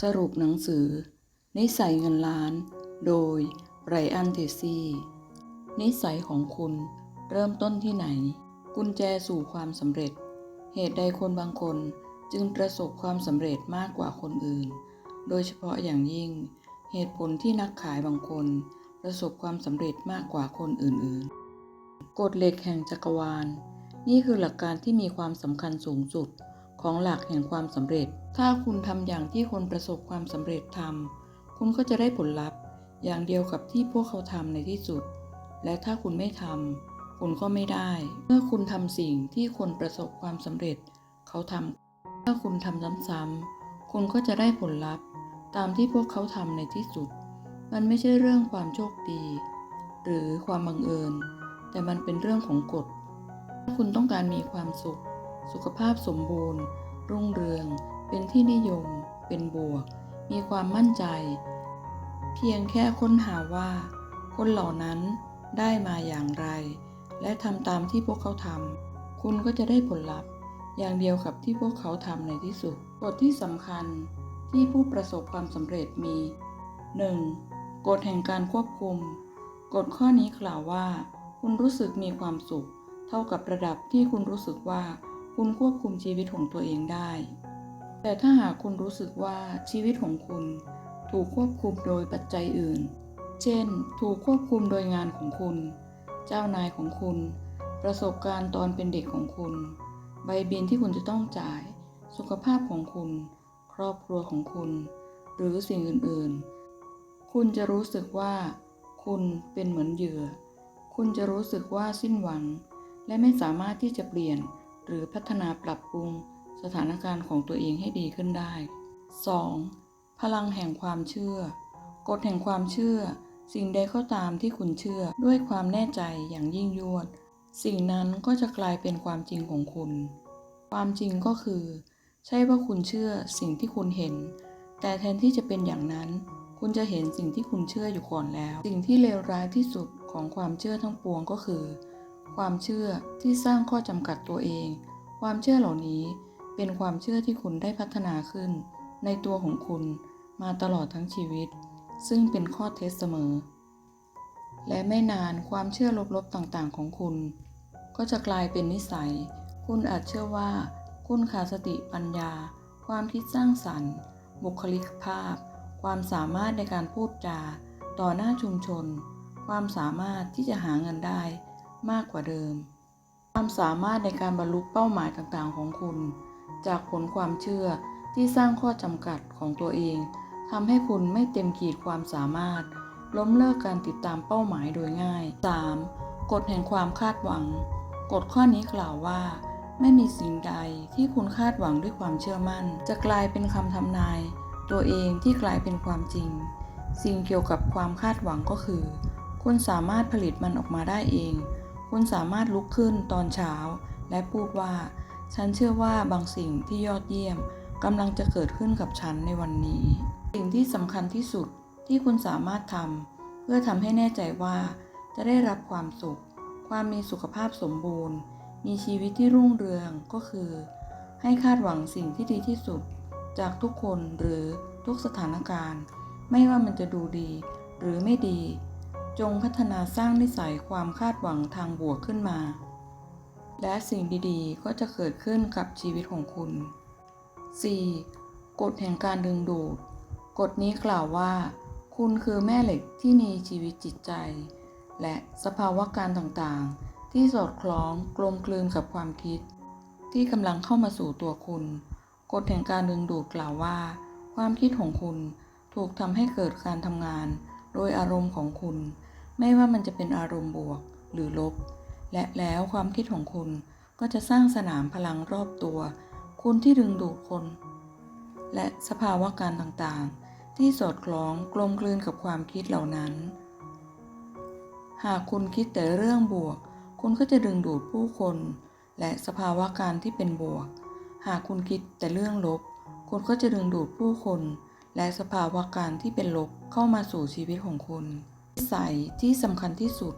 สรุปหนังสือ นิสัยเงินล้าน โดยไรอันเทซี่ นิสัยของคุณเริ่มต้นที่ไหน กุญแจสู่ความสำเร็จ เหตุใดคนบางคนจึงประสบความสำเร็จมากกว่าคนอื่น โดยเฉพาะอย่างยิ่ง เหตุผลที่นักขายบางคน ประสบความสำเร็จมากกว่าคนอื่นๆ กฎเหล็กแห่งจักรวาล นี่คือหลักการที่มีความสำคัญสูงสุดของหลักแห่งความสำเร็จ ถ้าคุณทำอย่างที่คนประสบความสำเร็จทำคุณก็จะได้ผลลัพธ์ อย่างเดียวกับที่พวกเขาทำในที่สุด และถ้าคุณไม่ทำคุณก็ไม่ได้ เมื่อคุณทำสิ่งที่คนประสบความสำเร็จ เขาทำถ้าคุณทำซ้ำๆคุณก็จะได้ผลลัพธ์ ตามที่พวกเขาทำในที่สุด มันไม่ใช่เรื่องความโชคดี หรือความบังเอิญ แต่มันเป็นเรื่องของกฎ ถ้าคุณต้องการมีความสุข สุขภาพสมบูรณ์ รุ่งเรือง เป็นที่นิยม เป็นบวก มีความมั่นใจ เพียงแค่ค้นหาว่า คนเหล่านั้นได้มาอย่างไร และทำตามที่พวกเขาทำ คุณก็จะได้ผลลัพธ์ อย่างเดียวกับที่พวกเขาทำในที่สุดกฎที่สำคัญที่ผู้ประสบความสำเร็จมี 1. กฎแห่งการควบคุม กฎข้อนี้กล่าวว่า คุณรู้สึกมีความสุข เท่ากับระดับที่คุณรู้สึกว่า คุณควบคุมชีวิตของตัวเองได้ แต่ถ้าหากคุณรู้สึกว่าชีวิตของคุณถูกควบคุมโดยปัจจัยอื่น เช่น ถูกควบคุมโดยงานของคุณ เจ้านายของคุณ ประสบการณ์ตอนเป็นเด็กของคุณ ใบบินที่คุณจะต้องจ่าย สุขภาพของคุณ ครอบครัวของคุณ หรือสิ่งอื่น ๆ คุณจะรู้สึกว่า คุณเป็นเหมือนเหยื่อ คุณจะรู้สึกว่าสิ้นหวัง และไม่สามารถที่จะเปลี่ยนหรือพัฒนาปรับปรุง สถานการณ์ของตัวเองให้ดีขึ้นได้ 2. พลังแห่งความเชื่อ กฎแห่งความเชื่อ สิ่งใดก็ตามที่คุณเชื่อด้วยความแน่ใจอย่างยิ่งยวด สิ่งนั้นก็จะกลายเป็นความจริงของคุณ ความจริงก็คือ ใช่ว่าคุณเชื่อสิ่งที่คุณเห็น แต่แทนที่จะเป็นอย่างนั้น คุณจะเห็นสิ่งที่คุณเชื่ออยู่ก่อนแล้ว สิ่งที่เลวร้ายที่สุดของความเชื่อทั้งปวงก็คือ ความเชื่อที่สร้างข้อจำกัดตัวเอง ความเชื่อเหล่านี้ เป็นความเชื่อที่คุณได้พัฒนาขึ้น ในตัวของคุณมาตลอดทั้งชีวิต ซึ่งเป็นข้อเท็จเสมอ และไม่นานความเชื่อลบๆต่างๆ ของคุณ ก็จะกลายเป็นนิสัย คุณอาจเชื่อว่า คุณขาดสติปัญญา ความคิดสร้างสรรค์ บุคลิกภาพ ความสามารถในการพูดจา ต่อหน้าชุมชน ความสามารถที่จะหาเงินได้มากกว่าเดิม ความสามารถในการบรรลุเป้าหมายต่างๆ ของคุณ จากผลความเชื่อที่สร้างข้อจำกัดของตัวเองทำให้คุณไม่เต็มขีดความสามารถ ล้มเลิกการติดตามเป้าหมายโดยง่าย 3. กฎแห่งความคาดหวัง กฎข้อนี้กล่าวว่า ไม่มีสิ่งใดที่คุณคาดหวังด้วยความเชื่อมั่น จะกลายเป็นคำทำนาย ตัวเองที่กลายเป็นความจริง สิ่งเกี่ยวกับความคาดหวังก็คือ คุณสามารถผลิตมันออกมาได้เอง คุณสามารถลุกขึ้นตอนเช้า และพูดว่า ฉันเชื่อว่าบางสิ่งที่ยอดเยี่ยมกำลังจะเกิดขึ้นกับฉันในวันนี้ สิ่งที่สำคัญที่สุดที่คุณสามารถทำเพื่อทำให้แน่ใจว่า จะได้รับความสุข ความมีสุขภาพสมบูรณ์ มีชีวิตที่รุ่งเรืองก็คือ ให้คาดหวังสิ่งที่ดีที่สุด จากทุกคนหรือทุกสถานการณ์ ไม่ว่ามันจะดูดี หรือไม่ดี จงพัฒนาสร้างนิสัยความคาดหวังทางบวกขึ้นมา และสิ่งดีๆ ก็จะเกิดขึ้นกับชีวิตของคุณ 4. กฎแห่งการดึงดูด กฎนี้กล่าวว่า คุณคือแม่เหล็กที่มีชีวิตจิตใจ และสภาวะการต่างๆ ที่สอดคล้องกลมกลืนกับความคิด ที่กำลังเข้ามาสู่ตัวคุณ กฎแห่งการดึงดูดกล่าวว่า ความคิดของคุณถูกทำให้เกิดการทำงาน โดยอารมณ์ของคุณ ไม่ว่ามันจะเป็นอารมณ์บวกหรือลบ และแล้วความคิดของคุณก็จะสร้างสนามพลังรอบตัว คุณที่ดึงดูดคน และสภาวะการต่างๆ ที่สอดคล้องกลมกลืนกับความคิดเหล่านั้น หากคุณคิดแต่เรื่องบวก คุณก็จะดึงดูดผู้คน และสภาวะการที่เป็นบวก หากคุณคิดแต่เรื่องลบ คุณก็จะดึงดูดผู้คน และสภาวะการที่เป็นลบเข้ามาสู่ชีวิตของคุณนิสัยที่สำคัญที่สุด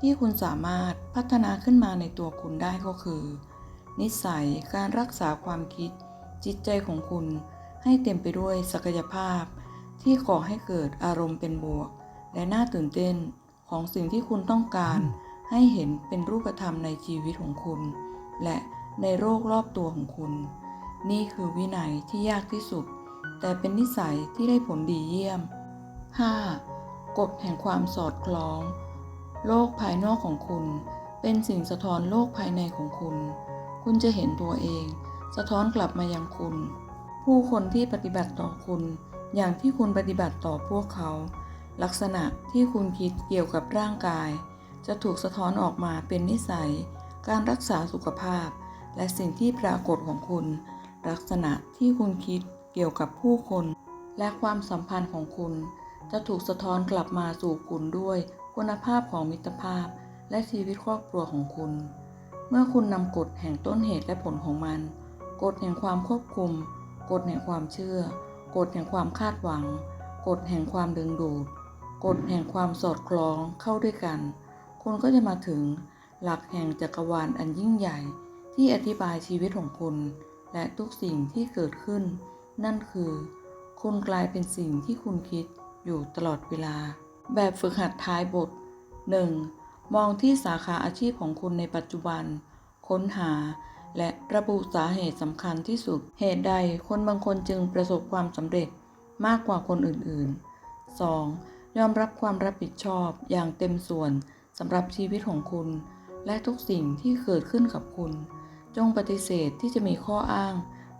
ที่คุณสามารถพัฒนาขึ้นมาในตัวคุณได้ก็คือ นิสัยการรักษาความคิด จิตใจของคุณให้เต็มไปด้วยศักยภาพ ที่ก่อให้เกิดอารมณ์เป็นบวก และน่าตื่นเต้นของสิ่งที่คุณต้องการให้เห็นเป็นรูปธรรมในชีวิตของคุณ และในโรครอบตัวของคุณ นี่คือวินัยที่ยากที่สุด แต่เป็นนิสัยที่ได้ผลดีเยี่ยม 5. กฎแห่งความสอดคล้อง โลกภายนอกของคุณ เป็นสิ่งสะท้อนโลกภายในของคุณ คุณจะเห็นตัวเอง สะท้อนกลับมายังคุณ ผู้คนที่ปฏิบัติต่อคุณ อย่างที่คุณปฏิบัติต่อพวกเขา ลักษณะที่คุณคิดเกี่ยวกับร่างกาย จะถูกสะท้อนออกมาเป็นนิสัย การรักษาสุขภาพ และสิ่งที่ปรากฏของคุณ ลักษณะที่คุณคิดเกี่ยวกับผู้คน และความสัมพันธ์ของคุณ จะถูกสะท้อนกลับมาสู่คุณด้วยคุณภาพของมิตรภาพ และชีวิตครอบครัวของคุณ เมื่อคุณนำกฎแห่งต้นเหตุและผลของมัน กฎแห่งความควบคุม กฎแห่งความเชื่อ กฎแห่งความคาดหวัง กฎแห่งความดึงดูด กฎแห่งความสอดคล้องเข้าด้วยกัน คุณก็จะมาถึงหลักแห่งจักรวาลอันยิ่งใหญ่ ที่อธิบายชีวิตของคุณ และทุกสิ่งที่เกิดขึ้น นั่นคือ คุณกลายเป็นสิ่งที่คุณคิด อยู่ตลอดเวลา แบบฝึกหัดท้ายบท 1. มองที่สาขาอาชีพของคุณในปัจจุบัน ค้นหา และระบุสาเหตุสำคัญที่สุด เหตุใดคนบางคนจึงประสบความสำเร็จมากกว่าคนอื่นๆ 2. ยอมรับความรับผิดชอบอย่างเต็มส่วนสำหรับชีวิตของคุณ และทุกสิ่งที่เกิดขึ้นกับคุณ จงปฏิเสธที่จะมีข้ออ้าง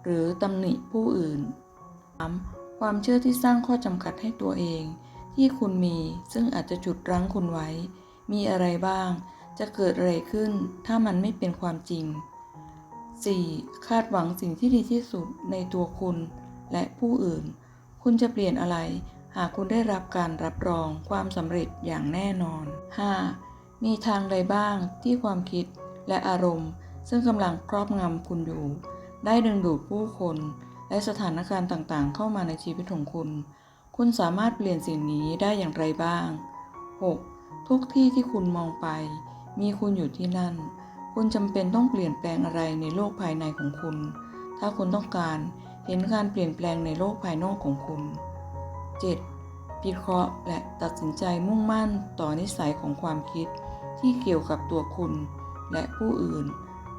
หรือตำหนิผู้อื่น 3. ความเชื่อที่สร้างข้อจำกัดให้ตัวเอง ที่คุณมีซึ่งอาจจะจุดรั้งคุณไว้ มีอะไรบ้าง จะเกิดอะไรขึ้น ถ้ามันไม่เป็นความจริง 4. คาดหวังสิ่งที่ดีที่สุดในตัวคุณและผู้อื่น คุณจะเปลี่ยนอะไร หากคุณได้รับการรับรองความสำเร็จอย่างแน่นอน 5. มีทางใดบ้างที่ความคิดและอารมณ์ ซึ่งกำลังครอบงำคุณอยู่ ได้ดึงดูดผู้คน และสถานการณ์ต่างๆ เข้ามาในชีวิตของคุณ คุณสามารถเปลี่ยนสิ่งนี้ได้อย่างไรบ้าง 6. ทุกที่ที่คุณมองไป มีคุณอยู่ที่นั่น คุณจำเป็นต้องเปลี่ยนแปลงอะไรในโลกภายในของคุณ ถ้าคุณต้องการเห็นการเปลี่ยนแปลงในโลกภายนอกของคุณ 7. พิเคราะห์และตัดสินใจมุ่งมั่นต่อนิสัยของความคิด ที่เกี่ยวกับตัวคุณ และผู้อื่น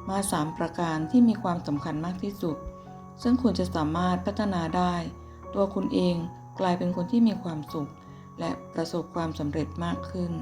มา 3 ประการที่มีความสำคัญมากที่สุด ซึ่งคุณจะสามารถพัฒนาได้ ตัวคุณเองกลายเป็นคนที่มีความสุข และประสบความสำเร็จมากขึ้น